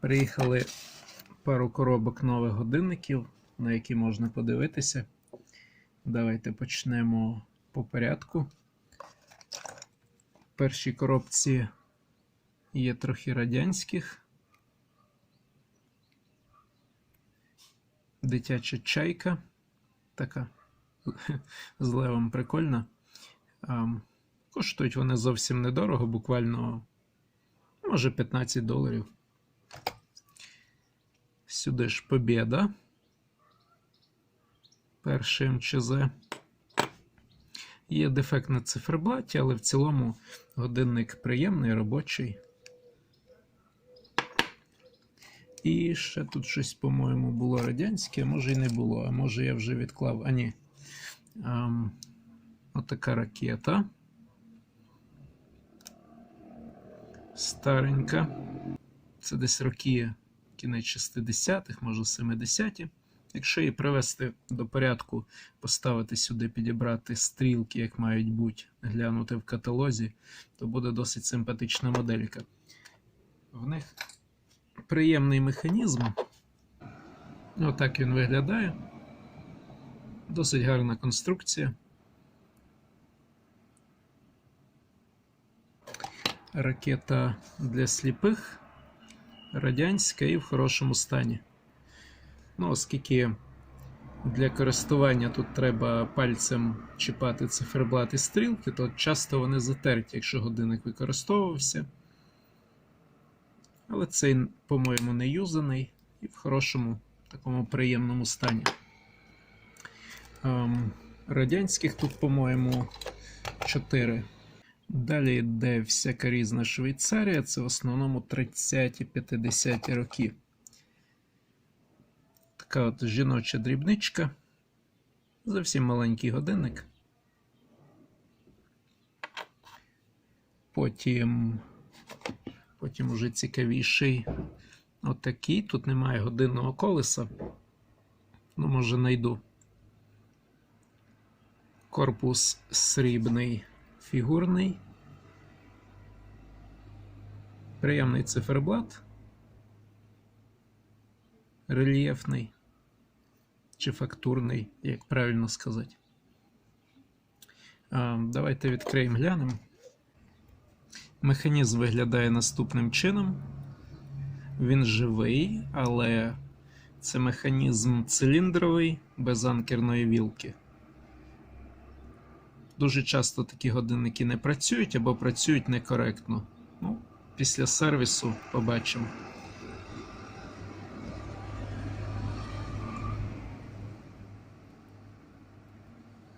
Приїхали пару коробок нових годинників, на які можна подивитися. Давайте почнемо по порядку. В першій коробці є трохи радянських. Дитяча чайка. Така з левом прикольна. Коштують вони зовсім недорого, буквально, може, 15 доларів. Сюди ж Побєда. Перший МЧЗ. Є дефект на циферблаті, але в цілому годинник приємний, робочий. І ще тут щось, по-моєму, було радянське, може і не було, а може я вже відклав. А ні. Ем, отака ракета. Старенька. Це десь роки кінець 60-х, може 70-ті. Якщо її привести до порядку, поставити сюди, підібрати стрілки, як мають бути, глянути в каталозі, то буде досить симпатична моделька. В них приємний механізм. Отак він виглядає. Досить гарна конструкція. Ракета для сліпих, радянська і в хорошому стані. Ну, оскільки для користування тут треба пальцем чіпати циферблат і стрілки, то часто вони затерті, якщо годинник використовувався. Але цей, по-моєму, не юзаний і в хорошому, такому приємному стані. Ем, радянських тут, по-моєму, 4. Далі йде всяка різна Швейцарія, це в основному 30-50 роки. Така от жіноча дрібничка. Зовсім маленький годинник. Потім, потім уже цікавіший отакий. Тут немає годинного колеса. Ну, може, знайду. Корпус срібний, фігурний. Приємний циферблат. Рельєфний чи фактурний, як правильно сказати. Давайте відкриємо глянемо. Механізм виглядає наступним чином. Він живий, але це механізм циліндровий без анкерної вілки. Дуже часто такі годинники не працюють або працюють некоректно. Ну, Після сервісу побачимо.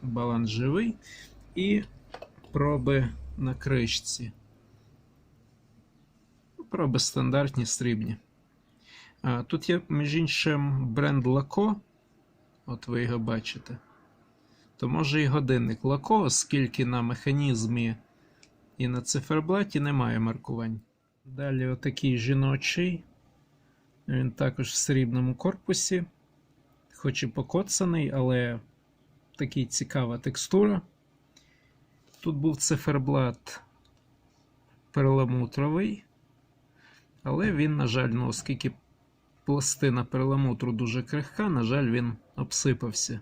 Баланс живий і проби на кришці. Проби стандартні срібні. Тут є, між іншим, бренд Laco. От ви його бачите. То може і годинник Laco, оскільки на механізмі і на циферблаті немає маркувань. Далі отакий жіночий. Він також в срібному корпусі. Хоч і покоцаний, але такий цікава текстура. Тут був циферблат перламутровий, але він, на жаль, ну, оскільки пластина перламутру дуже крихка, на жаль, він обсипався.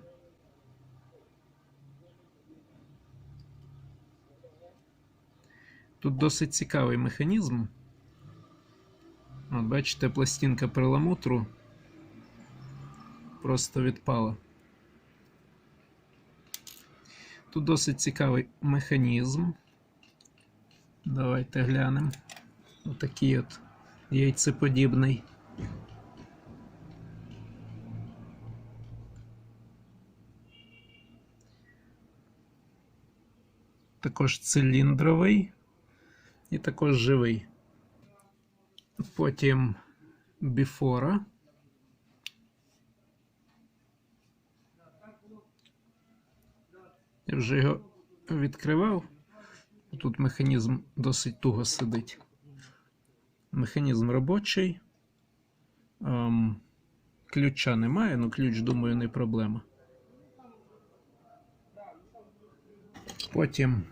Тут досить цікавий механізм. От, бачите, пластинка перламутру просто відпала. Тут досить цікавий механізм. Давайте глянемо. Отакий от яйцеподібний. Також циліндровий і також живий. Потім біфора. Я вже його відкривав. Тут механізм досить туго сидить. Механізм робочий. Ем, ключа немає, ну ключ, думаю, не проблема. Потім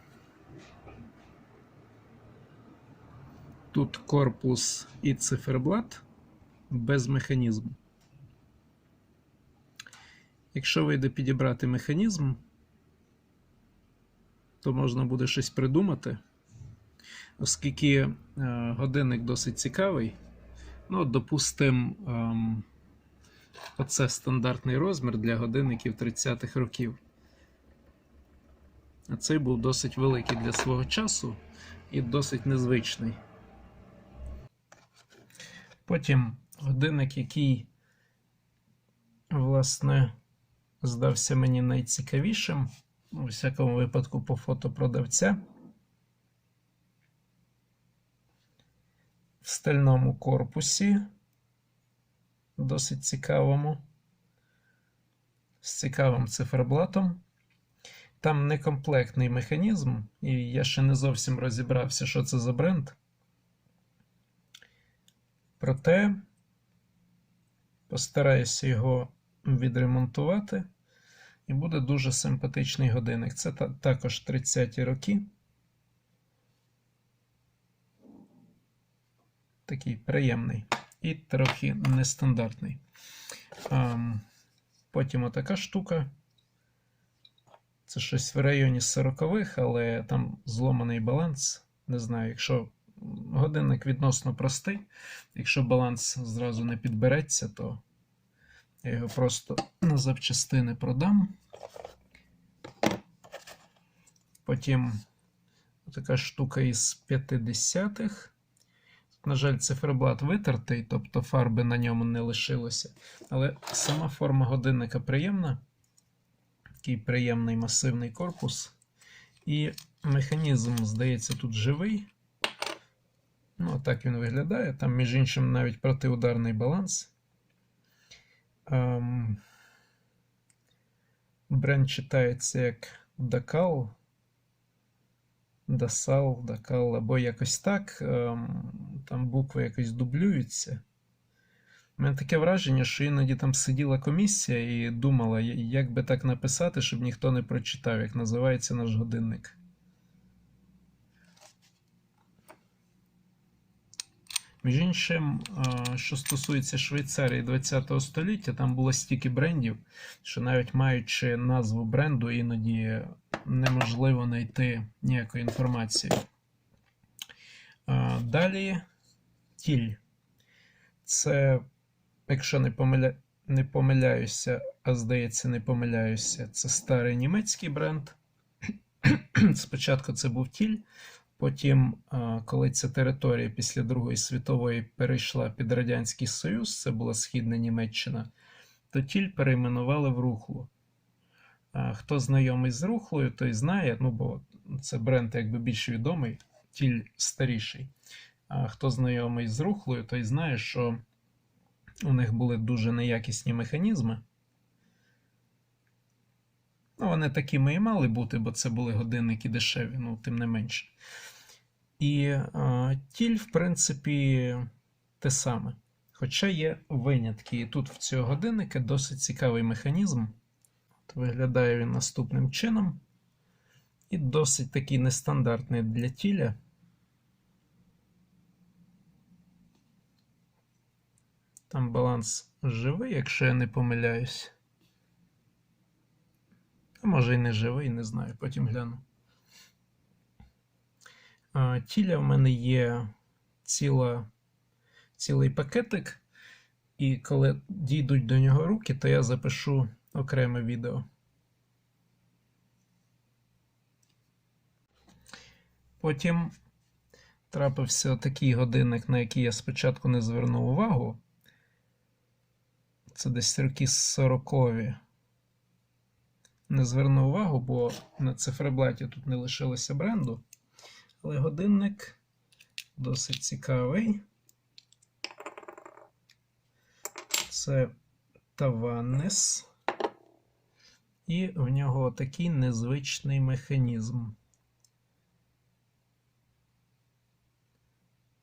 тут корпус і циферблат. без механізму. Якщо вийде підібрати механізм, то можна буде щось придумати, оскільки е, годинник досить цікавий. Ну, от, допустим, ем, оце стандартний розмір для годинників 30-х років. А цей був досить великий для свого часу і досить незвичний. Потім годинник, який, власне, здався мені найцікавішим, у всякому випадку по фото продавця. В стальному корпусі, досить цікавому, з цікавим циферблатом. Там некомплектний механізм, і я ще не зовсім розібрався, що це за бренд. Проте постараюся його відремонтувати, і буде дуже симпатичний годинник. Це та також 30-ті роки. Такий приємний і трохи нестандартний. Потім отака штука. Це щось в районі 40-х, але там зломаний баланс. Не знаю, якщо годинник відносно простий, якщо баланс зразу не підбереться, то я його просто на запчастини продам. Потім така штука із 50-х. На жаль, циферблат витертий, тобто фарби на ньому не лишилося. Але сама форма годинника приємна. Такий приємний масивний корпус. І механізм, здається, тут живий. Ну, так він виглядає. Там, між іншим, навіть протиударний баланс. Ем... Бренд читається як Дакал. Дасал, Дакал, або якось так. Ем... Там букви якось дублюються. У мене таке враження, що іноді там сиділа комісія і думала, як би так написати, щоб ніхто не прочитав, як називається наш годинник. Між іншим, що стосується Швейцарії ХХ століття, там було стільки брендів, що навіть маючи назву бренду, іноді неможливо знайти ніякої інформації. Далі тіль. Це, якщо не, помиля... не помиляюся, а здається, не помиляюся, це старий німецький бренд. Спочатку це був тіль. Потім, коли ця територія після Другої світової перейшла під Радянський Союз, це була Східна Німеччина, то тіль перейменували в Рухлу. Хто знайомий з Рухлою, той знає, ну бо це бренд якби більш відомий, тіль старіший. А хто знайомий з Рухлою, той знає, що у них були дуже неякісні механізми. Ну, вони такими і мали бути, бо це були годинники дешеві, ну, тим не менше. І тіль, в принципі, те саме. Хоча є винятки. І тут в цього годинника досить цікавий механізм. От Виглядає він наступним чином. І досить такий нестандартний для тіля. Там баланс живий, якщо я не помиляюсь. А може і не живий, не знаю, потім гляну. Тіля в мене є ціла, цілий пакетик, і коли дійдуть до нього руки, то я запишу окреме відео. Потім трапився такий годинник, на який я спочатку не звернув увагу. Це десь роки 40-ві. Не звернув увагу, бо на циферблаті тут не лишилося бренду. Але годинник досить цікавий. Це Таваннес. І в нього такий незвичний механізм.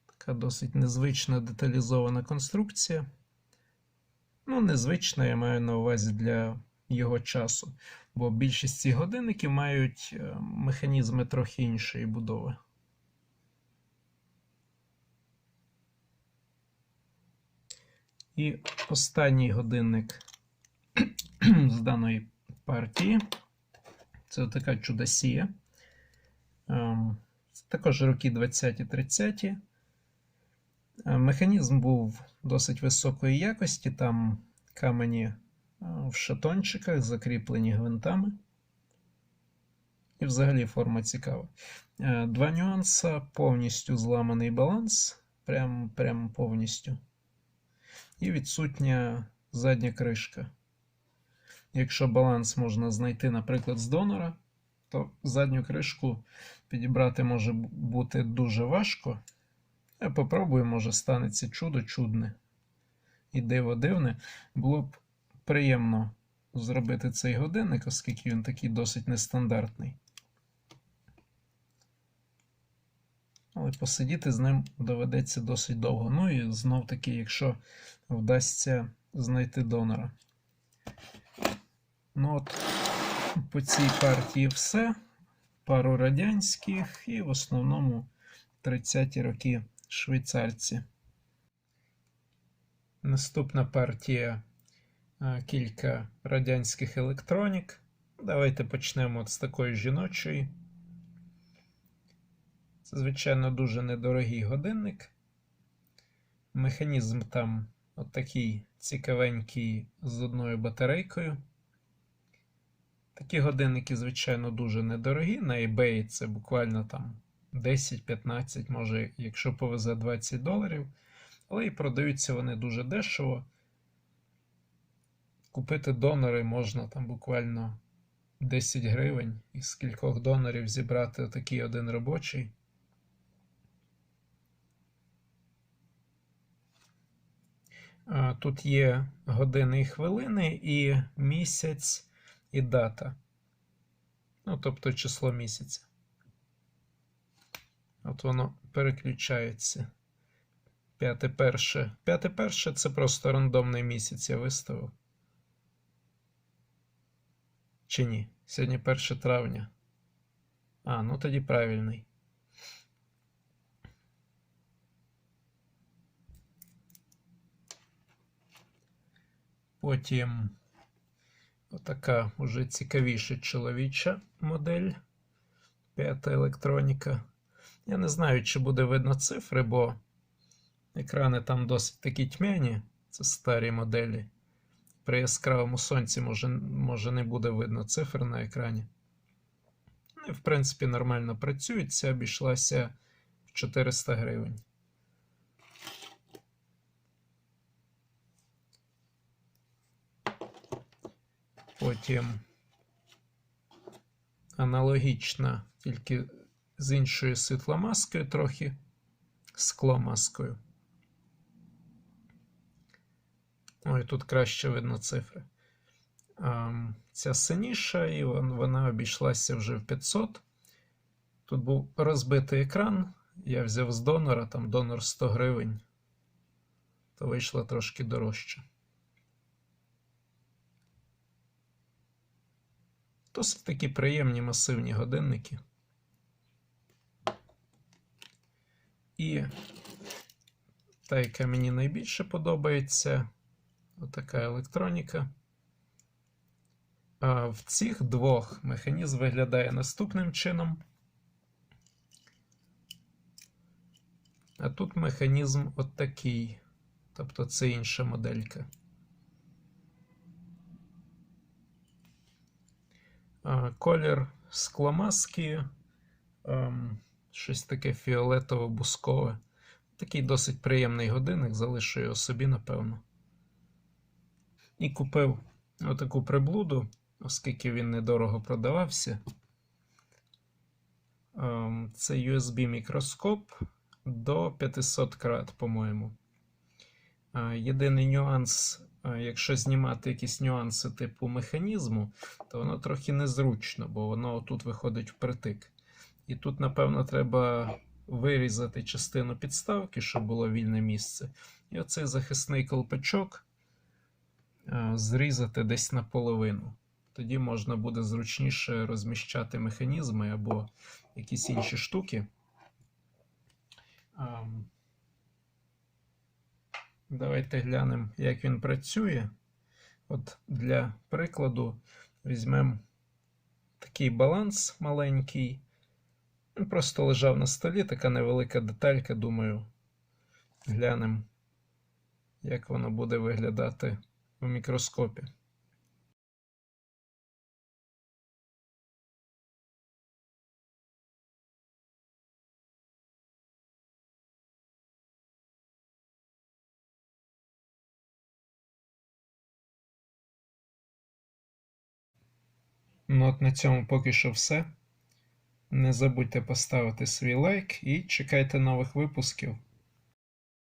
Така досить незвична деталізована конструкція. Ну, незвична, я маю на увазі для його часу, бо більшість цих годинників мають е, механізми трохи іншої будови. І останній годинник з даної партії. Це така чудосія. Ем, Це також роки 20-30. Е, Механізм був досить високої якості. Там камені е, в шатончиках, закріплені гвинтами. І взагалі форма цікава. Е, Два нюанси: повністю зламаний баланс, прям, прям повністю. І відсутня задня кришка. Якщо баланс можна знайти, наприклад, з донора, то задню кришку підібрати може бути дуже важко. Я попробую, може станеться чудо чудне і диво дивне. Було б приємно зробити цей годинник, оскільки він такий досить нестандартний. Але посидіти з ним доведеться досить довго. Ну і знов таки, якщо вдасться знайти донора. Ну от, по цій партії все. Пару радянських і в основному 30-ті роки швейцарці. Наступна партія кілька радянських електронік. Давайте почнемо от з такої жіночої. Звичайно, дуже недорогий годинник. Механізм там от такий цікавенький з одною батарейкою. Такі годинники, звичайно, дуже недорогі. На eBay це буквально там 10-15, може, якщо повезе 20 доларів. Але і продаються вони дуже дешево. Купити донори можна там буквально 10 гривень і з кількох донорів зібрати такий один робочий. Тут є години і хвилини, і місяць, і дата. Ну, тобто число місяця. От воно переключається. П'яте перше. П'яте перше це просто рандомний місяць я виставив. Чи ні? Сьогодні 1 травня. А, ну тоді правильний. Потім отака уже цікавіша чоловіча модель. П'ята електроніка. Я не знаю, чи буде видно цифри, бо екрани там досить такі тьмяні. Це старі моделі. При яскравому сонці може, може не буде видно цифр на екрані. Ну і, в принципі, нормально працюють. Ця обійшлася в 400 гривень. Потім аналогічна, тільки з іншою світломаскою, трохи скломаскою. Ой, тут краще видно цифри. Ам, Ця синіша, і вона обійшлася вже в 500. Тут був розбитий екран. Я взяв з донора, там донор 100 гривень, то вийшло трошки дорожче. Досить такі приємні масивні годинники. І та, яка мені найбільше подобається, отака електроніка. А в цих двох механізм виглядає наступним чином. А тут механізм от такий. Тобто це інша моделька. Колір скломаски, ем, щось таке фіолетово-бускове. Такий досить приємний годинник, залишу його собі, напевно. І купив отаку приблуду, оскільки він недорого продавався. Ем, Це USB мікроскоп до 500 крат, по-моєму. Е, Єдиний нюанс, е, якщо знімати якісь нюанси типу механізму, то воно трохи незручно, бо воно тут виходить впритик. І тут, напевно, треба вирізати частину підставки, щоб було вільне місце. І оцей захисний колпачок е, зрізати десь наполовину. Тоді можна буде зручніше розміщати механізми або якісь інші штуки. Давайте глянемо, як він працює. От для прикладу візьмемо такий баланс маленький. Він просто лежав на столі, така невелика деталька, думаю, глянемо, як воно буде виглядати у мікроскопі. Ну от на цьому поки що все. Не забудьте поставити свій лайк і чекайте нових випусків.